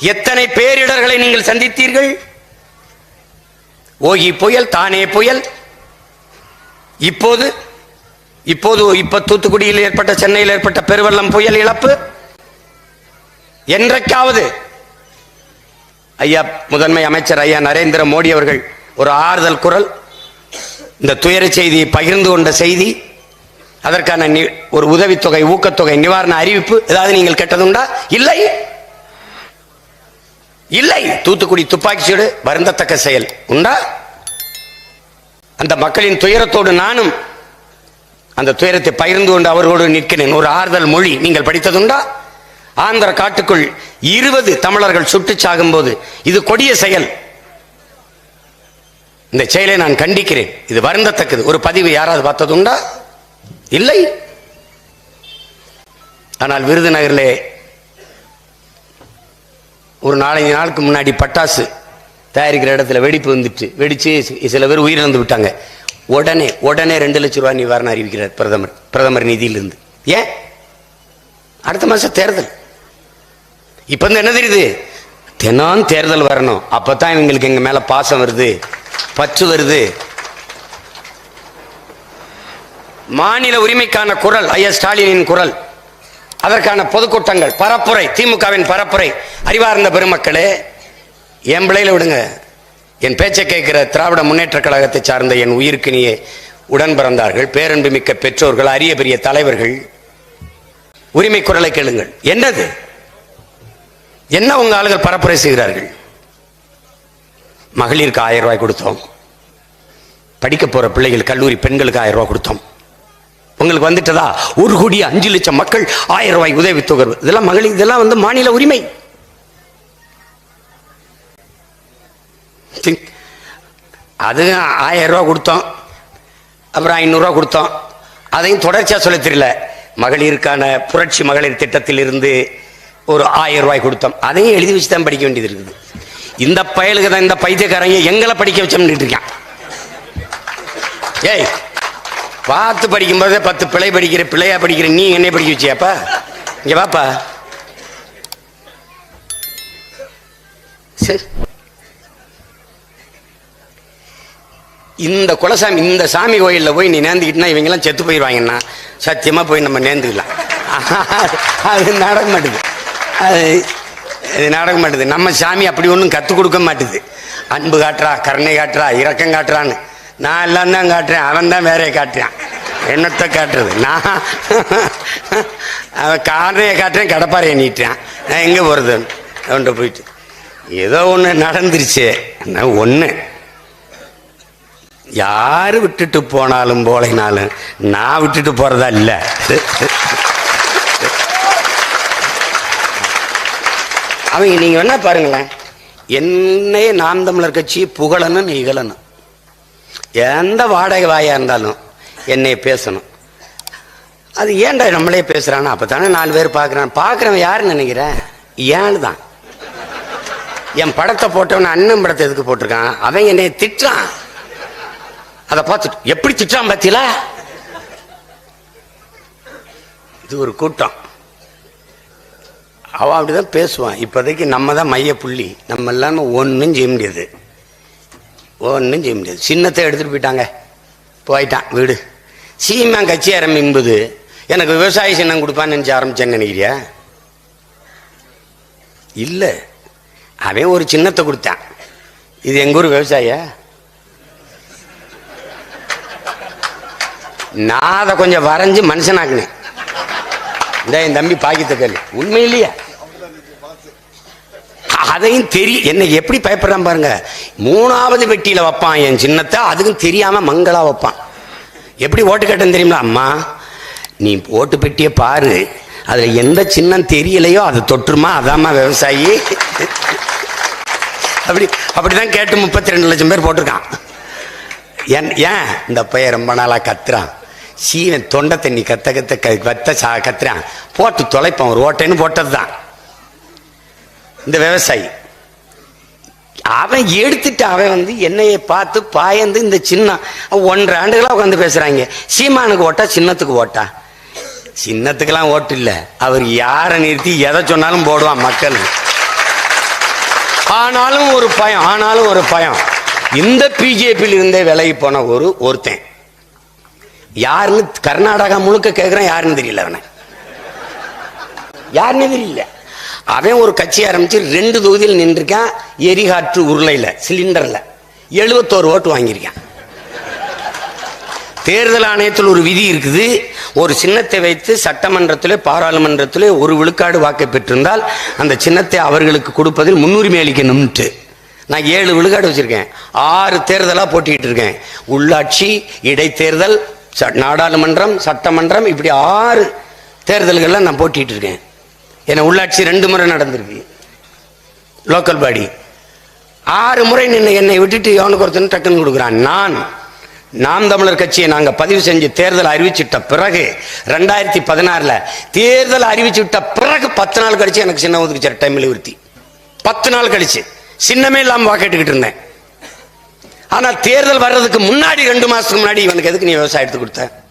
எத்தனை பேரிடர்களை நீங்கள் சந்தித்தீர்கள்? ஓகி புயல் தானே புயல். இப்போது இப்போது இப்ப தூத்துக்குடியில் ஏற்பட்ட சென்னையில் ஏற்பட்ட பெருவெள்ளம் புயல் இழப்பு. என்றைக்காவது ஐயா முதன்மை அமைச்சர் ஐயா நரேந்திர மோடி அவர்கள் ஒரு ஆறுதல் குரல் இந்த துயர செய்தியை பகிர்ந்து கொண்ட செய்தி அதற்கான நி- ஒரு உதவித்தொகை ஊக்கத்தொகை நிவாரண அறிவிப்பு ஏதாவது நீங்கள் கேட்டதுண்டா? இல்லை. இல்லை. தூத்துக்குடி துப்பாக்கி சூடு வருந்தத்தக்க செயல். உண்டா? அந்த மக்களின் துயரத்தோடு நானும் அந்த துயரத்தை பகிர்ந்து கொண்டு அவர்களோடு நிற்கிறேன். ஒரு ஆறுதல் மொழி. நீங்கள் படித்ததுண்டா? ஆந்திர காட்டுக்குள் இருபது தமிழர்கள் சுட்டு சாகும்போது இது கொடிய செயல். இந்த செயலை நான் கண்டிக்கிறேன். இது வருந்தத்தக்கது. ஒரு பதிவு யாராவது பார்த்ததுண்டா? இல்லை. ஆனால் விருதுநகரிலே ஒரு நாலஞ்சு நாளுக்கு முன்னாடி பட்டாசு தயாரிக்கிற இடத்துல வெடிப்பு வந்துட்டு வெடிச்சு சில பேர் உயிரிழந்து விட்டாங்க. உடனே உடனே ரெண்டு லட்சம் ரூபாய் நிவாரணம் அறிவிக்கிறார் பிரதமர் பிரதமர் நிதியிலிருந்து. ஏன்? அடுத்த மாதம் தேர்தல். இப்போ வந்து என்ன தெரியுது? தினம் தேர்தல் வரணும். அப்பதான் இவங்களுக்கு எங்க மேல பாசம் வருது. பற்று வருது. மாநில உரிமைக்கான குரல் ஐயா ஸ்டாலினின் குரல். அதற்கான பொதுக்கூட்டங்கள் பரப்புரை திமுகவின் பரப்புரை. அறிவார்ந்த பெருமக்களே என் பிள்ளையில விடுங்க. என் பேச்சை கேட்கிற திராவிட முன்னேற்ற கழகத்தை சார்ந்த என் உயிருக்கினியே உடன் பிறந்தார்கள். பேரன்பு மிக்க பெற்றோர்கள் அரிய பெரிய தலைவர்கள். உரிமை குரலை கேளுங்கள். என்னது? என்ன உங்க ஆளுகள் பரப்புரை செய்கிறார்கள்? மகளிருக்கு ஆயிரம் ரூபாய் கொடுத்தோம். படிக்க போற பிள்ளைகள் கல்லூரி பெண்களுக்கு ஆயிரம் ரூபாய் கொடுத்தோம். உங்களுக்கு வந்துட்டதா? ஒரு கோடி அஞ்சு லட்சம் மக்கள் ஆயிரம் ரூபாய் தொகர் இதெல்லாம் மகளிர் இதெல்லாம் வந்து மாநில உரிமை. Think. அது ஆயிரம் கொடுத்தோம். அப்புறம் ஐநூறுரூவா கொடுத்தோம். அதையும் தொடர்ச்சியாக சொல்ல தெரியல. மகளிருக்கான புரட்சி மகளிர் திட்டத்தில் இருந்து ஒரு ஆயிரம் ரூபாய் கொடுத்தோம். அதையும் எழுதி வச்சு தான் படிக்க வேண்டியது இருக்குது. இந்த பயலுக்கு தான் இந்த பைத்தியக்காரங்க எங்களை படிக்க வச்சோம்னு இருக்கான். ஏய் பார்த்து படிக்கும்போதே பத்து பிள்ளை படிக்கிற பிள்ளையா படிக்கிற நீ என்ன படிக்க வச்சியாப்பா? இங்கே வாப்பா. சரி. இந்த குலசாமி இந்த சாமி கோயிலில் போய் நீ நேர்ந்துக்கிட்டுனா இவங்கெல்லாம் செத்து போயிடுவாங்கன்னா சத்தியமாக போய் நம்ம நேர்ந்துக்கலாம். அது நடக்க மாட்டுது அது இது நடக்க மாட்டுது நம்ம சாமி அப்படி ஒன்றும் கற்றுக் கொடுக்க மாட்டுது. அன்பு காட்டுறா கருணை காட்டுறா இரக்கம் காட்டுறான்னு. நான் எல்லாம் தான் காட்டுறேன். அவன் தான் வேறையை காட்டுறான். என்னத்தை காட்டுறது? நான் அவன் காரணையை காட்டுறேன் கடப்பாறையை நீட்டுறான். நான் எங்கே போகிறது அவன்கிட்ட போயிட்டு. ஏதோ ஒன்று நடந்துருச்சு. ஒன்று யார் விட்டுட்டு போனாலும் போலைனாலும் நான் விட்டுட்டு போகிறதா இல்லை. அவங்க நீங்கள் வேணால் பாருங்களேன். என்னையே நாம் தமிழர் கட்சி புகழணும் இகழணும். எந்த வாடகை வாயாக இருந்தாலும் என்னை பேசணும். அது ஏன்டா நம்மளே பேசுகிறானு அப்போ தானே நாலு பேர் பார்க்குறான் பார்க்குறவன் யாருன்னு நினைக்கிறேன் ஏன்னு தான். என் படத்தை போட்டவன் அண்ணன் படத்தை எதுக்கு போட்டிருக்கான்? அவன் என்னை திட்டுறான். அதை பார்த்துட்டு எப்படி திட்டான் பார்த்தீங்களா இது ஒரு கூட்டம். அவன் அப்படிதான் பேசுவான். இப்போதைக்கு நம்ம தான் மைய புள்ளி. நம்ம எல்லாமே ஒன்றும் செய்ய முடியாது. ஒன்றும் செய்ய முடியாது. சின்னத்தை எடுத்துட்டு போயிட்டாங்க. போயிட்டான் வீடு. சீமா கட்சி ஆரம்பிக்கும்போது எனக்கு விவசாய சின்னம் கொடுப்பான்னு நினச்சி ஆரம்பிச்சேன்னு நினைக்கிறியா? இல்லை. அவன் ஒரு சின்னத்தை கொடுத்தான். இது எங்கள் ஊர் விவசாயியா நான் அதை கொஞ்சம் வரைஞ்சு மனுஷனாக்குனேன். இந்த என் தம்பி பாக்கித்த கேள்வி உண்மை இல்லையா? அதையும் தெரிய என்ன எப்படி பயப்படுறான் பாருங்க. மூணாவது வெட்டியில வைப்பான் என் சின்னத்தை அதுக்கும் தெரியாம மங்களா வைப்பான். எப்படி ஓட்டு கேட்டேன்னு தெரியுமா அம்மா நீ ஓட்டு பெட்டியை பாரு. அதுல எந்த சின்னம் தெரியலையோ அது தொற்றுமா? அதாம்மா விவசாயி. அப்படி அப்படிதான் கேட்டு முப்பத்தி ரெண்டு லட்சம் பேர் போட்டிருக்கான். ஏன் ஏன்? இந்த பையன் ரொம்ப நாளா கத்துறான். சீவன் தொண்டை தண்ணி கத்த கத்த க- கத்த சா கத்துறான். போட்டு தொலைப்பான் ஒரு ஓட்டைன்னு போட்டது தான் இந்த விவசாயி. அவன் எடுத்துட்டு அவன் வந்து என்னைய பார்த்து பாயந்து இந்த சின்ன ஒன்றரை ஆண்டுகளா உட்காந்து பேசுறாங்க. சீமானுக்கு ஓட்டா சின்னத்துக்கு ஓட்டா? சின்னத்துக்கெல்லாம் ஓட்டு இல்ல. அவர் யாரை நிறுத்தி எதை சொன்னாலும் போடுவான் மக்கள். ஆனாலும் ஒரு பயம் ஆனாலும் ஒரு பயம். இந்த பிஜேபியில் இருந்தே விலகி போன ஒரு ஒருத்தன். யாருன்னு கர்நாடகா முழுக்க கேட்கிறான் யாருன்னு தெரியல அவனை. யாருன்னு தெரியல. அவன் ஒரு கட்சி ஆரம்பிச்சு ரெண்டு தொகுதியில் நின்றுருக்கான் எரிகாற்று உருளையில் சிலிண்டர்ல. எழுபத்தோரு ஓட்டு வாங்கியிருக்கான். தேர்தல் ஆணையத்தில் ஒரு விதி இருக்குது. ஒரு சின்னத்தை வைத்து சட்டமன்றத்திலே பாராளுமன்றத்திலே ஒரு விழுக்காடு வாக்கை பெற்றிருந்தால் அந்த சின்னத்தை அவர்களுக்கு கொடுப்பதில் முன்னுரிமை அளிக்கணும்ட்டு நான் ஏழு விழுக்காடு வச்சிருக்கேன். ஆறு தேர்தலா போட்டிக்கிட்டு இருக்கேன். உள்ளாட்சி இடைத்தேர்தல் நாடாளுமன்றம் சட்டமன்றம் இப்படி ஆறு தேர்தல்களில் நான் போட்டிட்டு இருக்கேன். ஏன்னா உள்ளாட்சி ரெண்டு முறை நடந்திருக்கு. Local body. ஆறு முறை நின்று என்னை விட்டுட்டு எவனுக்கு ஒருத்தன் டக்குன்னு கொடுக்குறான். நான் நாம் தமிழர் கட்சியை நாங்கள் பதிவு செஞ்சு தேர்தல் அறிவிச்சுட்ட பிறகு ரெண்டாயிரத்தி பதினாறில் தேர்தல் அறிவிச்சுட்ட பிறகு பத்து நாள் கழிச்சு எனக்கு சின்ன ஒதுக்கிச்சார் டைம் விருத்தி பத்து நாள் கழிச்சு. சின்னமே இல்லாமல் வாக்கெட்டுக்கிட்டு இருந்தேன். ஆனால் தேர்தல் வர்றதுக்கு முன்னாடி ரெண்டு மாதத்துக்கு முன்னாடி இவனுக்கு எதுக்கு நீ விவசாயத்துக்கு கொடுத்தேன் கொடுத்த?